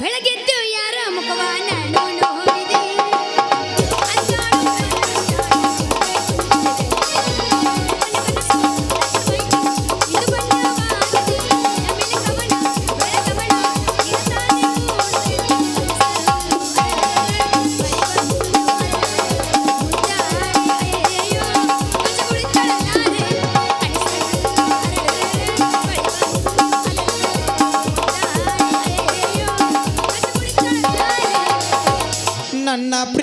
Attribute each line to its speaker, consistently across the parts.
Speaker 1: ಬೆಳಗೆದ್ದು
Speaker 2: ನನ್ನ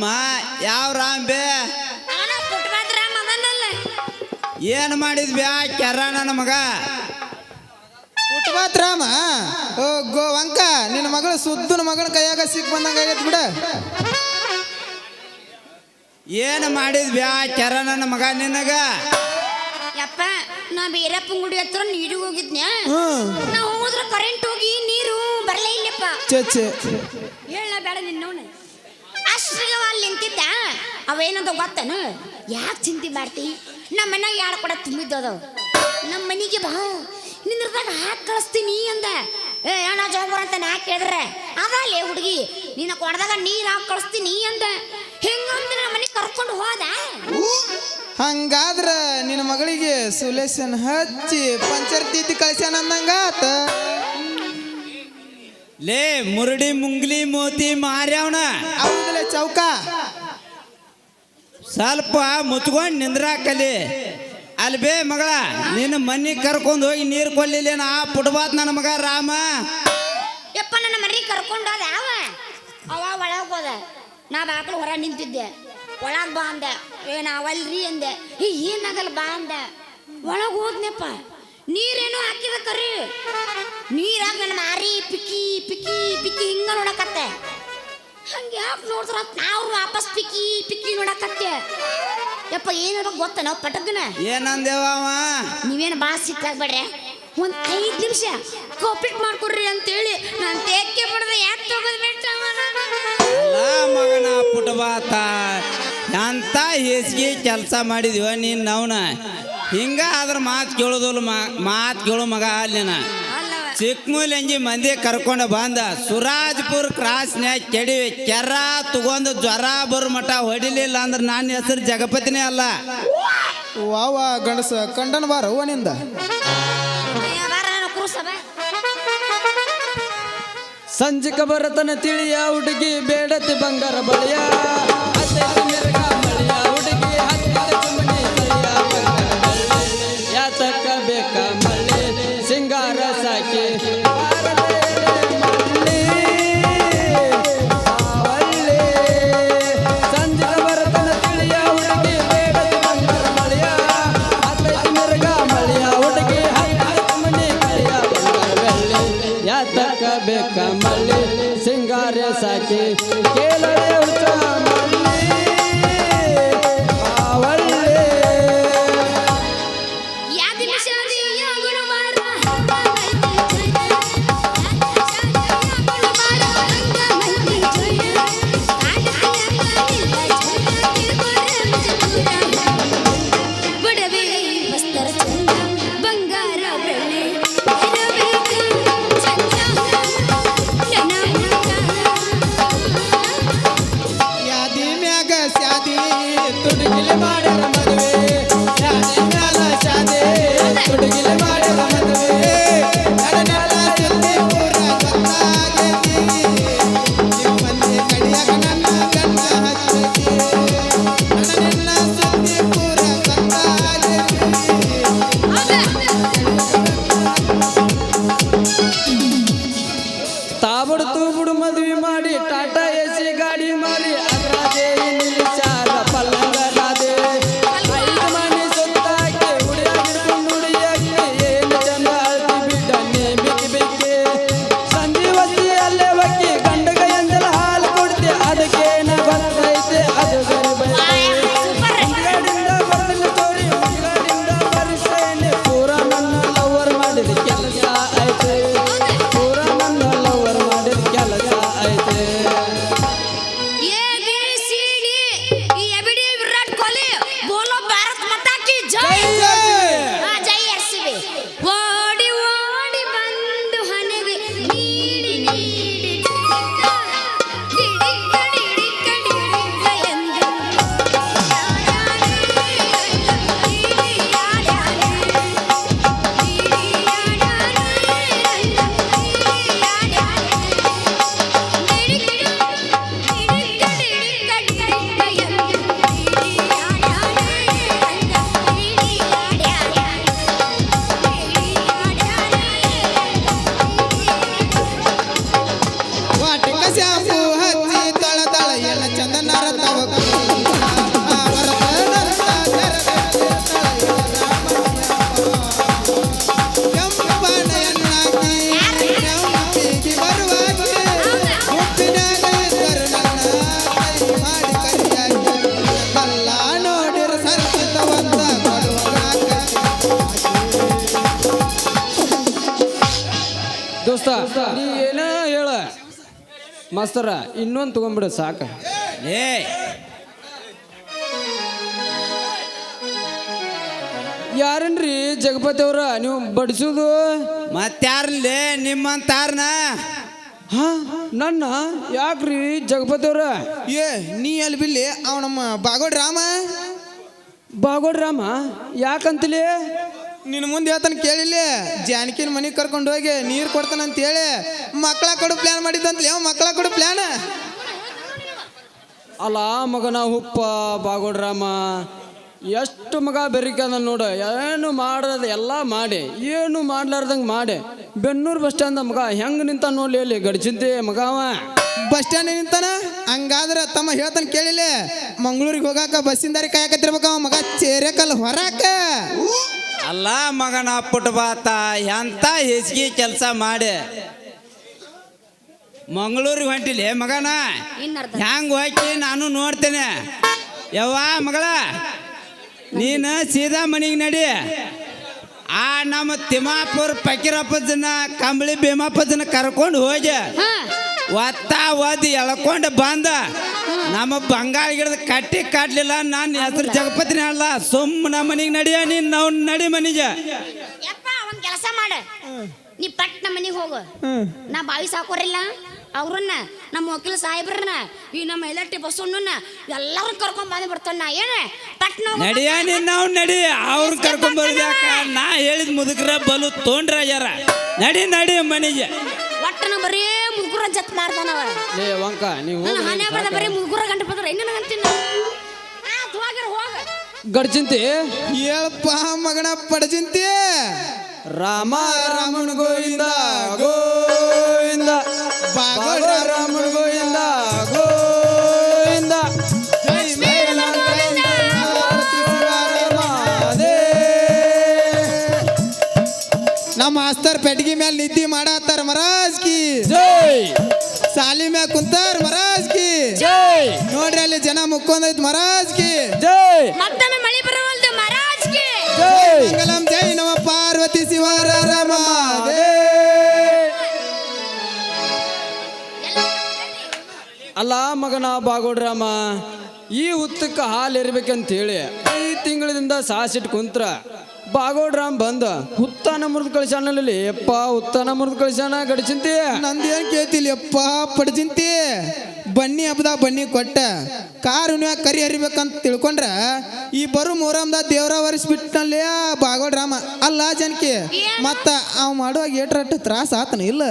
Speaker 3: ರಾಮ ಯಾವ ರಾಮ್ ಬೇ. ಏನ್ ಮಾಡಿದ್ ಬ್ಯಾ ಕೆರ ನಮಗ ಮಗ?
Speaker 2: ಪುಟ್ಬಾತ್ ರಾಮ? ಓ ಗೋ ವಂಕ ನಿನ್ನ ಮಗಳು ಸುದ್ದನ ಮಗಳ ಕೈಯಾಗ ಸಿಕ್ ಬಂದಂಗ ಆಗೈತ್ ಬಿಡ.
Speaker 3: ಏನ್ ಮಾಡಿದ್ ಬ್ಯಾ ನನ್ನ ಮಗ ನಿನಗ?
Speaker 1: ಯಪ್ಪ ನಾ ಬೀರಪ್ಪನ ಗುಡಿ ಹತ್ರ ನೀರಿಗೆ ಹೋಗಿದ್ನ್ಯ? ನಾ ಹೋದ್ರ ಕರೆಂಟ್ ಹೋಗಿ ನೀರು ಬರಲೇ ಇಲ್ಲಪ್ಪ.
Speaker 2: ಚೆ
Speaker 1: ಹೇಳ ಬೇಡ ನಿನ್ನವನು. ಅಷ್ಟ್ರಿಗೆ ಅಲ್ಲಿ ನಿಂತಿದ್ದ? ಅವೇನದ ಗೊತ್ತನು? ಯಾಕೆ ಚಿಂತೆ ಮಾಡ್ತಿ? ನಮ್ಮ ಮನ್ಯಾಗ ಎರಡು ಕೂಡ ಅದಾವ ನಮ್ಮ ಮನೆಗೆ ಬಾ. ನಿಂದ್ರದಾಗ ಹಾಕಿ ಕಳಿಸ್ತೀನಿ ಅಂದ. ಏ, ಅಣ್ಣ ಜೋಬರ್ ಅಂತ ನಾ ಕೇಳಿದ್ರೆ ಅದಲ್ಲೇ ಹುಡುಗಿ, ನಿನ್ನ ಕೊಡದಾಗ ನೀರು ಹಾಕಿ ಕಳಿಸ್ತೀನಿ ಅಂದ. ಹೆಂಗಂದ್ರೆ ನಮ್ಮ ಮನೆಗೆ ಕರ್ಕೊಂಡು ಹೋದ?
Speaker 2: ಹಂಗಾದ್ರ ನಿನ್ನ ಮಗಳಿಗೆ ಸುಲೇಶನ್ ಹಚ್ಚಿ ಪಂಚರ್ ತಿದ್ದಿ ಕಳ್ಸ್ಯಾನ ಅಂದಂಗ ಆತ
Speaker 3: ಲೇ ಮುರುಡಿ ಮುಂಗ್ಲಿ ಮೋತಿ ಮಾರ್ಯಾವಣ
Speaker 2: ಹೌದಲೆ ಚೌಕ.
Speaker 3: ಸ್ವಲ್ಪ ಮುತ್ಕೊಂಡು ನಿಂದ್ರಾಕಲಿ. ಅಲ್ಲಿ ಬೇ ಮಗಳ ನಿನ್ನ ಮನೆಗೆ ಕರ್ಕೊಂಡು ಹೋಗಿ ನೀರು ಕೊಲ್ಲಿಲ್ಲ ನಾ ಪುಟ್ಬಾತ್ ನನ್ನ ಮಗ ರಾಮ.
Speaker 1: ಯಪ್ಪ ನನ್ನ ಮನೆಗೆ ಕರ್ಕೊಂಡು ಹೋದ ಅವ. ಅವ ಒಳಗೆ ಹೋದ. ನಾ ಬಾಕಲು ಹೊರ ನಿಂತಿದ್ದೆ. ಒಳಗೆ ಬಾ ಅಂದೆ. ಏನ ಅವಲ್ರಿ ಅಂದೆ. ಈ ಏನಾಗಲ್ಲ ಬಾ ಅಂದೆ. ಒಳಗೆ ಹೋದ್ನಪ್ಪ. ನೀರೇನು ಹಾಕಿದ ಕರಿ ನೀರಾಗ ನನ್ನ ಮಾರಿ ಪಿಕಿ ಪಿಕಿ ಪಿಕಿ ಹಿಂಗ ನೋಡಕತ್ತೆ. ಹಂಗೆ ಯಾಕೆ ನೋಡಿದ್ರ ನಾವು ವಾಪಸ್ ಪಿಕಿ ಪಿಕಿ ನೋಡಕತ್ತೆ. ಯಪ್ಪ ಏನಾದ್ರು ಗೊತ್ತ ನಾವು ಪಟಕ್ನ
Speaker 3: ಏನಂದೇವ
Speaker 1: ನೀವೇನು ಬಾ ಸಿಟ್ಟಾಗ್ಬೇಡ್ರಿ ಒಂದು ಐದು ನಿಮಿಷ ಕಾಪಿಟ್ ಮಾಡ್ಕೊಡ್ರಿ ಅಂತೇಳಿ ನಾನು ತೇಕೆ ಬಿಡದೆ ಯಾಕೆ ತಗೋದು ಬಿಟ್ಟ ಮಗನ
Speaker 3: ಪುಟಬಾತ ಅಂತ ಹೇಸಿಗೆ ಕೆಲಸ ಮಾಡಿದೀವ ನೀನ್ ನಾವನ ಹಿಂಗ ಆದ್ರ ಮಾತು ಕೇಳೋದಿಲ್ಲ ಮಾತು ಕೇಳೋ ಮಗ ಅಲ್ಲಿನ
Speaker 1: ಚಿಕ್ಕಮೂಲ್
Speaker 3: ಎಂಜಿ ಮಂದಿ ಕರ್ಕೊಂಡು ಬಂದ ಸುರಾಜ್ಪುರ್ ಕ್ರಾಸ್ನ್ಯಾಗ ಕೆಡಿವಿ ಕೆರ ತಗೊಂಡು ಜ್ವರ ಬರು ಮಠ ಹೊಡಿಲಿಲ್ಲ ಅಂದ್ರೆ ನನ್ನ ಹೆಸರು ಜಗಪತಿನೇ ಅಲ್ಲ.
Speaker 2: ವಾವ ಗಂಡಸ ಕಂಡನ ಬಾರ ಅವನಿಂದ
Speaker 4: ಸಂಜಿಕ ಬರತನ ತಿಳಿಯ ಹುಡುಗಿ ಬೇಡತಿ ಬಂಗಾರ ಬಳಿಯ. वाट कशा ಮಾಸ್ತರ ಇನ್ನೊಂದು ತಗೊಂಬಿಡು ಸಾಕ.
Speaker 3: ಏ.
Speaker 4: ಯಾರನ್ರಿ ಜಗಪತಿ ಅವ್ರ? ನೀವು ಬಡಿಸೋದು?
Speaker 3: ಮತ್ತಾರ್ಲೇ ನಿಮ್ಮಂತಾರನ?
Speaker 4: ಹಾ ನನ್ನ? ಯಾಕ್ರಿ ಜಗಪತಿ ಅವ್ರ?
Speaker 2: ಏ ನೀ ಅಲ್ಲಿ ಬಿಲ್ಲಿ? ಅವ ನಮ್ಮ ಬಾಗೋಡ್ ರಾಮ
Speaker 4: ಬಾಗೋಡ್ ರಾಮ ಯಾಕಂತಲೇ?
Speaker 2: ನಿನ್ನ ಮುಂದೆ ಹೇಳ್ತಾನೆ ಕೇಳಿಲ್ಲ ಜಾನಕಿನ ಮನೆಗೆ ಕರ್ಕೊಂಡು ಹೋಗಿ ನೀರು ಕೊಡ್ತಾನಂತ ಹೇಳಿ ಮಕ್ಕಳ ಕೊಡು ಪ್ಲಾನ್ ಮಾಡಿದ್ದಂತ ಯಾವ ಮಕ್ಕಳ ಕೊಡು ಪ್ಲಾನ್
Speaker 4: ಅಲ್ಲ ಮಗನ ಹುಪ್ಪ ಬಾಗೋಡ್ರಾಮ ಎಷ್ಟು ಮಗ ಬೆರಿಕದ ನೋಡು ಏನು ಮಾಡೋದು ಎಲ್ಲ ಮಾಡಿ ಏನು ಮಾಡ್ಲಾರ್ದಂಗೆ ಮಾಡಿ. ಬೆನ್ನೂರು ಬಸ್ ಸ್ಟ್ಯಾಂಡ್ ಮಗ ಹೆಂಗೆ ನಿಂತ ನೋಡ್ಲಿ ಅಲ್ಲಿ ಗಡಿಚಿದ್ದೆ ಮಗ ಅವ.
Speaker 2: ಬಸ್ ಸ್ಟ್ಯಾಂಡ್ ನಿಂತಾನ? ಹಂಗಾದ್ರೆ ತಮ್ಮ ಹೇಳ್ತಾನೆ ಕೇಳಿಲ್ಲ ಮಂಗಳೂರಿಗೆ ಹೋಗಾಕ ಬಸ್ಸಿಂದಾರಿ ಕಾಯಕತ್ತಿರ್ಬೇಕ ಅವ ಮಗ ಚೇರೆಕಲ್ ಹೊರಾಕ.
Speaker 3: ಅಲ್ಲ ಮಗನ ಪುಟ್ಬಾತ ಎಂತ ಹೆಚ್ಚಿಗೆ ಕೆಲಸ ಮಾಡಿ. ಮಂಗಳೂರಿಗೆ ಹೊಂಟಿಲಿ ಮಗನ? ಹ್ಯಾಂಗ ಹೋಗಿ ನಾನು ನೋಡ್ತೇನೆ. ಯವ್ವ ಮಗಳ? ನೀನು ಸೀದಾ ಮನೆಗೆ ನಡಿ. ಆ ನಮ್ಮ ತಿಮ್ಮಾಪುರ ಪಕೀರಪ್ಪದನ್ನ ಕಂಬಳಿ ಭೀಮಪ್ಪದನ್ನ ಕರ್ಕೊಂಡು ಹೋಗಿ ಒತ್ತ ಒದ್ದು ಎಳ್ಕೊಂಡು ಬಂದ. ನಮ್ಮ ಬಂಗಾಳ ಗಿಡದ ಕಟ್ಟಿ ಕಾಟ್ಲಿಲ್ಲ ನಾನು ಹೆಸರು ಜಗಪತಿ ಅಲ್ಲ ಸುಮ್ಮ ನಮ್ಮ ಮನೆಗೆ ನಡಿಯ ನೀನ್ ನಾವು ನಡಿ ಮನೆಗೆ.
Speaker 1: ಯಪ್ಪ ಅವನ್ ಕೆಲಸ ಮಾಡ. ನೀ ಪಟ್ ನಮ್ಮ ಮನೆಗೆ ಹೋಗು. ನಾ ಬಾವಿ ಸಾಕೋರಿಲ್ಲ. ಅವ್ರನ್ನ ನಮ್ಮ ವಕೀಲ ಸಾಹೇಬ್ರನ್ನ ಈ ನಮ್ಮ ಎಲೆಕ್ಟ್ರಿ ಬಸ್ಸನ್ನ ಎಲ್ಲರೂ ಕರ್ಕೊಂಡ್ ಬಂದು ಬರ್ತಾನ ನಾ ಏನ ಪಟ್
Speaker 3: ನಡಿಯ ನೀನ್ ನಾವು ನಡಿ. ಅವ್ರ ಕರ್ಕೊಂಡ್ ಬರೋದು ಯಾಕ ನಾ ಹೇಳಿದ ಮುದುಕರ ಬಲು ತೊಂಡ್ರ ಯಾರ ನಡಿ ನಡಿ ಮನೆಗೆ.
Speaker 1: ಒಟ್ಟನ ಬರೀ ಮುಗುರ ಜತ್ ಮಾಡ್ತಾನವ
Speaker 4: ಲೇ ವಂಕ ನೀವು
Speaker 1: ನನ್ನ ಹಣೆ ಬರದ ಬರೀ ಮುಗ್ಗುರ ಗಂಟೆ ಬಂದ್ರೆ ಹೆಂಗ ಅಂತೀನಿ? ಹೋಗಿರ ಹೋಗ.
Speaker 4: ಗಡ್ಚಿಂತಿ
Speaker 2: ಹೇಳಪ್ಪ ಮಗನ ಪಡಜಿಂತಿ?
Speaker 4: ರಾಮ ರಾಮನ ಗೋವಿಂದ ಗೋವಿಂದ.
Speaker 2: ಬಾಗೋಳ್
Speaker 4: ರಾಮನ ಗೋವಿಂದ.
Speaker 2: ನಮ್ಮ ಮಾಸ್ತರ್ ಪೆಟ್ಗಿ ಮೇಲೆ ನಿದ್ದಿ ಮಾಡತ್ತಾರ ಮಹಾರಾಜ್ ಕಿ. ಮುಕ್ಕೊಂದೈತ್ ಮಹಾರಾಜ್ ಕಿ.
Speaker 4: ಜೈ.
Speaker 1: ಮತ್ತೊಮ್ಮೆ ಮಳಿ ಬರವಲ್ದು ಕಿ.
Speaker 4: ಜೈ.
Speaker 2: ಮಂಗಲಂ ಜೈ ನಮ ಪಾರ್ವತಿ ಶಿವರ ರಮ.
Speaker 4: ಅಲ್ಲ ಮಗನ ಬಾಗೋಡ್ರಮ್ಮ ಈ ಹುತ್ತಕ್ಕೆ ಹಾಲು ಇರ್ಬೇಕಂತ ಹೇಳಿ ಐದು ತಿಂಗಳಿಂದ ಸಾಸಿಟ್ಟು ಕುಂತ್ರ ಬಾಗೋಡ್ರಾಮ್ ಬಂದ ಹುತ್ತಾನ ಮುರಿದು ಕಳಿಸ್ಯಾನಲ್ಲಿ ಯಪ್ಪ ಹುತ್ತಾನ ಮುರಿದು ಕಳಿಸ್ಯಾನ ಗಡಿಚಿಂತಿ.
Speaker 2: ನಂದೇನ್ ಕೇಳ್ತಿಲ್ಲ ಯಪ್ಪ ಪಡಜಿಂತಿ ಬನ್ನಿ ಹಬ್ಬದ ಬನ್ನಿ ಕೊಟ್ಟ ಕಾರ್ ನೀವು ಕರಿ ಹರಿಬೇಕಂತ ತಿಳ್ಕೊಂಡ್ರ? ಈ ಬರು ಮೂರಮ್ದ ದೇವ್ರ ಒರೆಸ್ಬಿಟ್ಟಲ್ಲಿ ಬಾಗೋಡ್ ರಾಮ. ಅಲ್ಲ ಜನಕಿ ಮತ್ತ ಅವ್ ಮಾಡುವಾಗ ಏಟ್ರಟ್ಟು ತ್ರಾಸ ಆತನ ಇಲ್ಲ?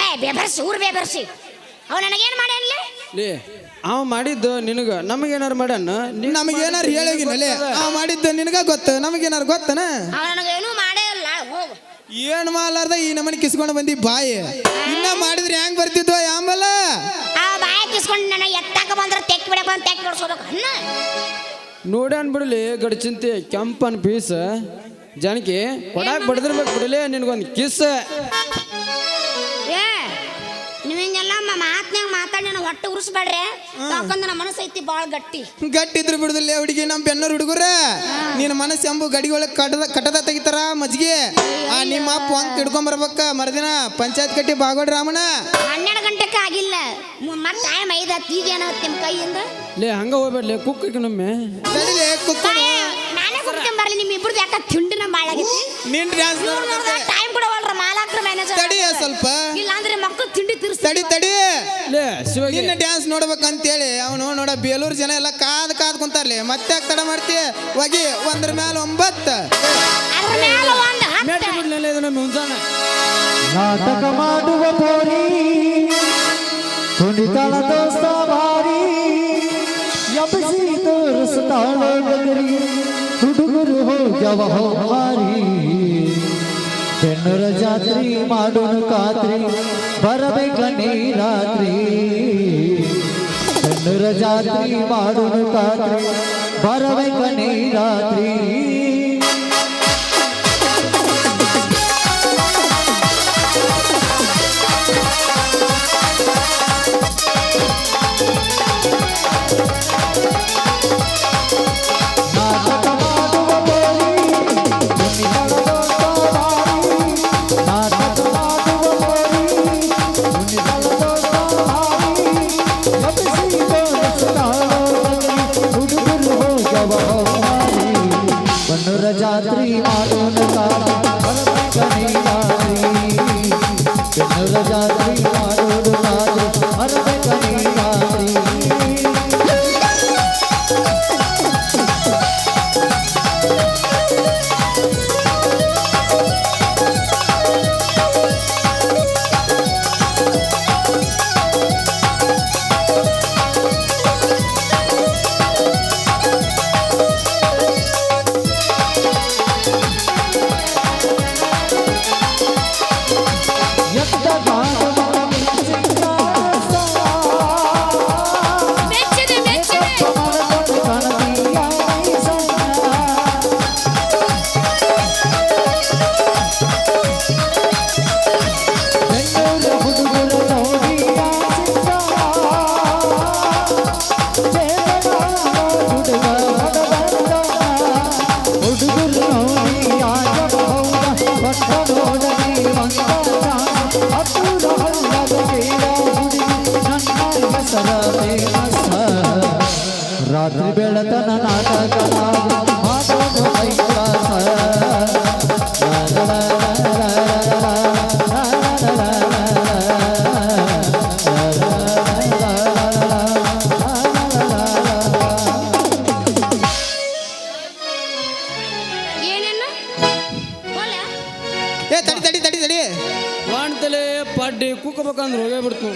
Speaker 1: ಏ ಬೇಬರ್ಸಿ ಊರ್ ಬೇಬರ್ಸಿ. ಅವ ನನಗೇನ್
Speaker 4: ಲೇ ಅವ ಮಾಡಿದ್ದು ನಿನಗ ನಮಗೇನಾರು ಮಾಡ್ಯಾನ? ನೀ
Speaker 2: ನಮಗೇನಾರು ಹೇಳೋಗಿನಲ್ಲಿ ಅವ್ ಮಾಡಿದ್ದು ನಿನಗ ಗೊತ್ತ ನಮಗೇನಾರು ಗೊತ್ತನ?
Speaker 1: ಅವ ನನಗೇನು ಮಾಡೇ ಇಲ್ಲ ಹೋಗು.
Speaker 2: ಏನ್ ಮಾಡ್ಲಾರ್ದ ಈ ನಮ್ಮನೆ ಕಿಸ್ಕೊಂಡು ಬಂದಿ ಬಾಯಿ? ಇನ್ನ ಮಾಡಿದ್ರೆ ಹೆಂಗ್ ಬರ್ತಿದ್ವ ಯಾಂಬಲ್ಲ
Speaker 1: ಕಿಸ್ಕೊಂಡು ನನ್ನ ಎತ್ತಾಕ ಬಂದ್ರೆ ತೆಕ್ ಬಿಡಪ್ಪ ಅಂತ ತೆಕ್ ಬಿಡಿಸೋದಕ್ಕೆ ಅನ್ನ
Speaker 4: ಬಿಡಲಿ ಗಡಚಿಂತೆ ಕೆಂಪನ್ ಪೀಸ್. ಜನಕಿ, ಕೊಡಾಕ್ ಬಡದಿರ್ಬೇಕು ಬಿಡಲಿ, ನಿನಗೊಂದು ಕಿಸ್.
Speaker 1: ಮಾತಾಡಿ ಉರ್ಸ್ಬೇಡ್ರೆ. ಯಾಕಂದ್ರೆ ನಮ್ಮ ಮನಸ್ಸು ಐತಿ ಬಾಳ ಗಟ್ಟಿ.
Speaker 2: ಗಟ್ಟಿ ಇದ್ರ ಬಿಡುದಿಲ್ಲ ಹುಡುಗಿ ನಮ್ ಬೆನ್ನೂರ್ ಹುಡುಗರ. ನಿನ್ನ ಮನಸ್ಸು ಎಂಬು ಗಡಿಗೊಳಗ್ ಕಟದ ಕಟದ ತೆಗಿತಾರ ಮಜ್ಜಿಗೆ. ಆ ನಿಮ್ಮ ಅಪ್ಪ ಒಂದ್ ತಿಡ್ಕೊಂಡ್ ಬರ್ಬೇಕ. ಮರ್ದಿನ ಪಂಚಾಯತ್ ಕಟ್ಟಿ ಬಾಗೋಡ್ ರಾಮಣ್ಣ.
Speaker 1: ಹನ್ನೆರಡು ಗಂಟೆಕ ಆಗಿಲ್ಲ. ಮತ್ತೆ ಟೈಮ್ ಐದ ಈಗ ಏನಾಗುತ್ತೆ ನಿಮ್ಮ ಕೈಯಿಂದ?
Speaker 4: ಲೇ ಹಂಗ ಹೋಗ್ಬೇಡ್ಲಿ ಕುಕ್ಕಕ್ಕೆ ನಮ್ಮೆ.
Speaker 2: ತಡಿಲೆ ಲೇ
Speaker 1: ಏ, ನಾನೇ ಕುಡ್ಕೊಂಡ್ ಬರ್ಲಿ. ನಿಮ್ಮ ಇಬ್ರದ್ದು ಯಾಕ ತಿಂಡಿನ ಮಾಡಾಗಿತ್ತು
Speaker 2: ನಿನ್ ಡ್ಯಾನ್ಸ್
Speaker 1: ಟೈಮ್ ಕೊಡವಲ್ರ ಮಾಲಾಕ್ರ ಮ್ಯಾನೇಜರ್
Speaker 2: ತಡಿ ಸ್ವಲ್ಪ.
Speaker 1: ಇಲ್ಲ ಅಂದ್ರೆ ಮಕ್ಕಳು ತಿಂಡಿ ತಿರ್ಸ್
Speaker 2: ತಡಿ ತಡಿ.
Speaker 4: ಲೇ ಶಿವಗೆ.
Speaker 2: ನಿನ್ನ ಡ್ಯಾನ್ಸ್ ನೋಡ್ಬೇಕಂತೇಳಿ ಅವನು ನೋಡ ಬೇಲೂರು ಜನ ಎಲ್ಲ ಕಾದ್ ಕಾದ್ ಕುಂತಾರ್ಲಿ. ಮತ್ತೆ ತಡ ಮಾಡ್ತೀಯ ಹೋಗಿ ಒಂದ್ರ ಮ್ಯಾಲ ಒಂಬತ್ತು.
Speaker 1: ಅದ್ರ ಮ್ಯಾಲ ಒಂದ್ ಹತ್ತು.
Speaker 4: ಮೆಟ್ಟ ಬಿಡ್ಲಿಲ್ಲ ಇದನ್ನ ಮುಂಜಾನ
Speaker 5: ನಾಟಕ ಮಾಡುವ ತೋರಿ ಕುಣಿತಾಳ ದೋಸ್ತ ಸವಾರಿ ಎಬ್ಬಿಸಿ ತೋರಿಸ್ತಾಳ ಹುಡುಗರು ಹೋಗ್ಯವ ಹೋಮಾರಿ ಬೆನ್ನರ ಜಾತ್ರಿ ಮಾಡೋನು ಖಾತ್ರಿ ಬರಬೇಕ ನೀ ರಾತ್ರಿ ಬೆನ್ನರ ಜಾತ್ರಿ ಮಾಡೋನು ಖಾತ್ರಿ ಬರಬೇಕ ನೀ ಬೆಳತನ ನಾಟಕ
Speaker 2: ಏ ತಡಿ ತಡಿ ತಡಿ ತಡಿ.
Speaker 4: ಮಾಡ್ತಲೇ ಪಡ್ಡಿ ಕೂಕಬೇಕಂದ್ರೆ ಹೋಗೇ ಬಿಡ್ತು